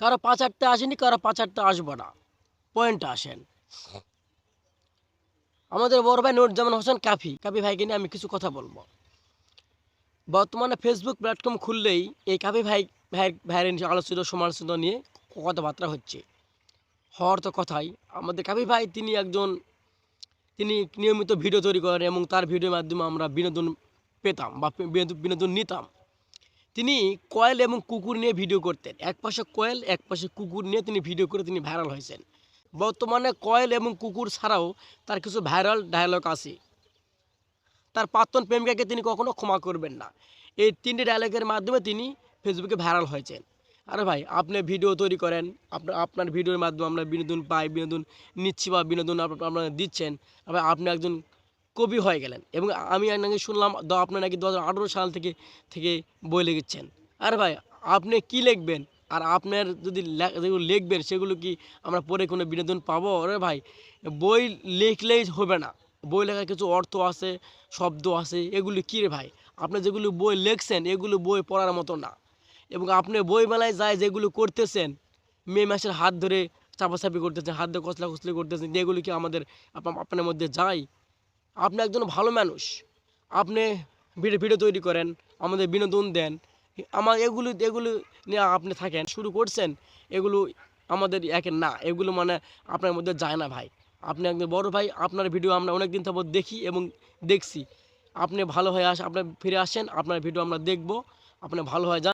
কারও পাঁচ আটটা আসেনি, কারও পাঁচ আটটা আসব না। পয়েন্টে আসেন। আমাদের বড় ভাই নুরজামান হোসেন কাফি কাফি ভাইকে নিয়ে আমি কিছু কথা বলব। বর্তমানে ফেসবুক প্ল্যাটফর্ম খুললেই এই কাফি ভাই, ভাইয়ের ভাইয়ের আলোচিত, সমালোচিত নিয়ে কথাবার্তা হচ্ছে। হওয়ার তো কথাই। আমাদের কাফি ভাই তিনি একজন, তিনি নিয়মিত ভিডিও তৈরি করেন এবং তার ভিডিওর মাধ্যমে আমরা বিনোদন পেতাম বা বিনোদন নিতাম। তিনি কয়েল এবং কুকুর নিয়ে ভিডিও করতেন। এক পাশে কয়েল, এক পাশে কুকুর নিয়ে তিনি ভিডিও করে তিনি ভাইরাল হয়েছেন। বর্তমানে কয়েল এবং কুকুর ছাড়াও তার কিছু ভাইরাল ডায়লগ আছে। তার প্রাক্তন প্রেমিকাকে তিনি কখনো ক্ষমা করবেন না। এই তিনটি ডায়লগের মাধ্যমে তিনি ফেসবুকে ভাইরাল হয়েছেন। আরে ভাই, আপনি ভিডিও তৈরি করেন আপনার আপনার ভিডিওর মাধ্যমে আমরা বিনোদন পাই, বিনোদন নিচ্ছি বা বিনোদন আপ- আপনারা দিচ্ছেন। আপনি একজন কবি হয়ে গেলেন। এবং আমি নাকি শুনলাম আপনি নাকি দু হাজার আঠারো সাল থেকে থেকে বই লিখেছেন। আরে ভাই, আপনি কি লিখবেন? আর আপনার যদি যেগুলো লিখবেন, সেগুলো কি আমরা পরে কোনো বিনোদন পাবো? আরে ভাই, বই লিখলেই হবে না। বই লেখার কিছু অর্থ আছে, শব্দ আছে, এগুলো কী রে ভাই? আপনি যেগুলো বই লিখছেন, এগুলো বই পড়ার মতো না। এবং আপনি বই মেলায় যায় যেগুলো করতেছেন মেয়ে মাসের হাত ধরে চাপাচাপি করতেছেন, হাত ধরে কচলা কচলি করতেছেন এগুলো কি আমাদের আপনার মধ্যে যায়? আপনি একজন ভালো মানুষ। আপনি ভিডিও ভিডিও তৈরি করেন, আমাদের বিনোদন দেন। আমার এগুলো এগুলো নিয়ে আপনি থাকেন, শুরু করছেন, এগুলো আমাদের একে না, এগুলো মানে আপনার মধ্যে যায় না ভাই। আপনি একজন বড় ভাই, আপনার ভিডিও আমরা অনেক দিন যাবত দেখি এবং দেখছি। আপনি ভালো হয়ে আস আপনি ফিরে আসেন, আপনার ভিডিও আমরা দেখব, আপনি ভালো হয়ে যান।